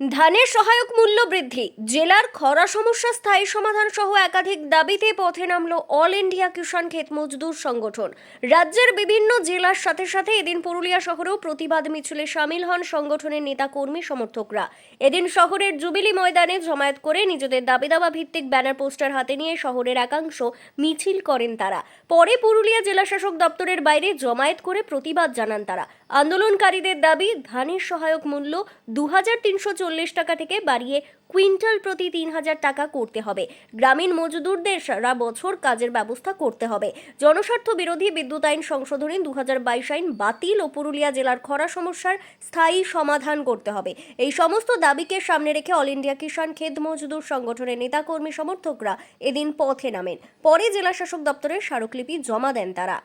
ধানের সহায়ক মূল্য বৃদ্ধি। জেলার খরা সমস্যা, স্থায়ী সমাধান সহ একাধিক দাবিতে পথে নামল অল ইন্ডিয়া কিষাণ ক্ষেত মজদুর সংগঠন। রাজ্যের বিভিন্ন জেলার সাথে সাথে এদিন পুরুলিয়া শহরেও প্রতিবাদ মিছিলে সামিল হন সংগঠনের নেতা কর্মী সমর্থকরা। এদিন শহরের জুবিলি ময়দানে জমায়েত করে নিজেদের দাবি দাবা ভিত্তিক ব্যানার পোস্টার হাতে নিয়ে শহরের একাংশ মিছিল করেন তারা। পরে পুরুলিয়া জেলা শাসক দপ্তরের বাইরে জমায়েত করে প্রতিবাদ জানান তারা। আন্দোলনকারীদের দাবি, ধানের সহায়ক মূল্য দু হাজার তিনশো চল্লিশ টাকা থেকে বাড়িয়ে কুইন্টাল প্রতি তিন হাজার টাকা করতে হবে। গ্রামীণ মজদুরদের সারা বছর কাজের ব্যবস্থা করতে হবে। জনস্বার্থ বিরোধী বিদ্যুৎ আইন সংশোধনী দু বাইশ আইন বাতিল ও পুরুলিয়া জেলার খরা সমস্যার স্থায়ী সমাধান করতে হবে। এই সমস্ত দাবিকে সামনে রেখে অল ইন্ডিয়া কিষাণ খেদ মজদুর সংগঠনের নেতাকর্মী সমর্থকরা এদিন পথে নামেন। পরে জেলা শাসক দপ্তরের স্মারকলিপি জমা দেন তারা।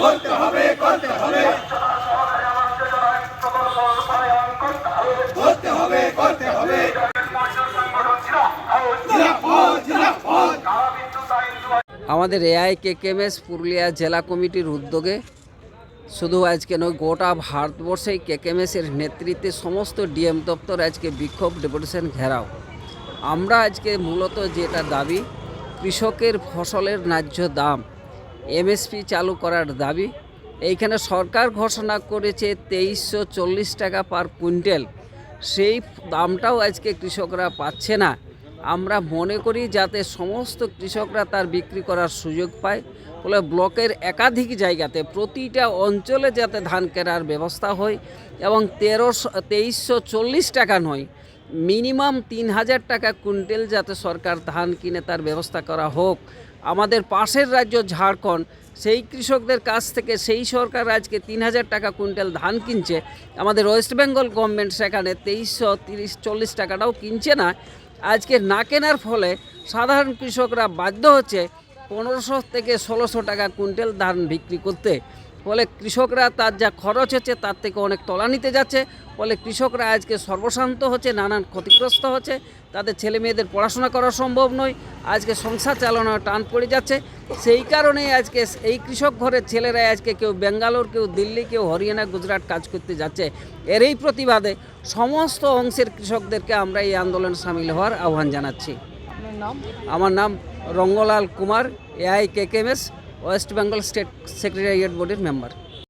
করতে হবে করতে হবে। আমাদের এআই কেকেএমএস পুরুলিয়া জেলা কমিটির উদ্যোগে শুধু আজকে নয়, গোটা ভারতবর্ষেই কেকেএমএসের নেতৃত্বে সমস্ত ডিএম দপ্তর আজকে বিক্ষোভ, ডেপুটেশন ঘেরাও। আমরা আজকে মূলত যেটা দাবি, কৃষকের ফসলের ন্যায্য দাম, এমএসপি চালু করার দাবি। এইখানে সরকার ঘোষণা করেছে তেইশশো চল্লিশ টাকা পার কুইন্টাল। সেই দামটাও আজকে কৃষকরা পাচ্ছে না। আমরা মনে করি যাতে সমস্ত কৃষকরা তার বিক্রি করার সুযোগ পায়। ফলে ব্লকের একাধিক জায়গাতে প্রতিটা অঞ্চলে যাতে ধান কেনার ব্যবস্থা হয় এবং তেরোশো, তেইশশো চল্লিশ টাকা নয়, মিনিমাম তিন হাজার টাকা কুইন্টেল যাতে সরকার ধান কিনে তার ব্যবস্থা করা হোক। আমাদের পাশের রাজ্য ঝাড়খণ্ড, সেই কৃষকদের কাছ থেকে সেই সরকার আজকে তিন হাজার টাকা কুইন্টাল ধান কিনছে। আমাদের ওয়েস্ট বেঙ্গল গভর্নমেন্ট সেখানে তেইশশো তিরিশ চল্লিশ টাকাটাও কিনছে না। আজকে না কেনার ফলে সাধারণ কৃষকরা বাধ্য হচ্ছে পনেরোশো থেকে ষোলোশো টাকা কুইন্টাল ধান বিক্রি করতে। ফলে কৃষকরা তার যা খরচ হচ্ছে তার থেকে অনেক তলানিতে যাচ্ছে। ফলে কৃষকরা আজকে সর্বশান্ত হচ্ছে নানান ক্ষতিগ্রস্ত হচ্ছে। তাদের ছেলে মেয়েদের পড়াশোনা করা সম্ভব নয়। আজকে সংসার চালানো টান পড়ে যাচ্ছে। সেই কারণেই আজকে এই কৃষক ঘরের ছেলেরা আজকে কেউ বেঙ্গালোর কেউ দিল্লি কেউ হরিয়ানা গুজরাট কাজ করতে যাচ্ছে। এর এই প্রতিবাদে সমস্ত অংশের কৃষকদেরকে আমরা এই আন্দোলনে সামিল হওয়ার আহ্বান জানাচ্ছি। আমার নাম Ranglal Kumar AI KKMS West Bengal state secretariat body member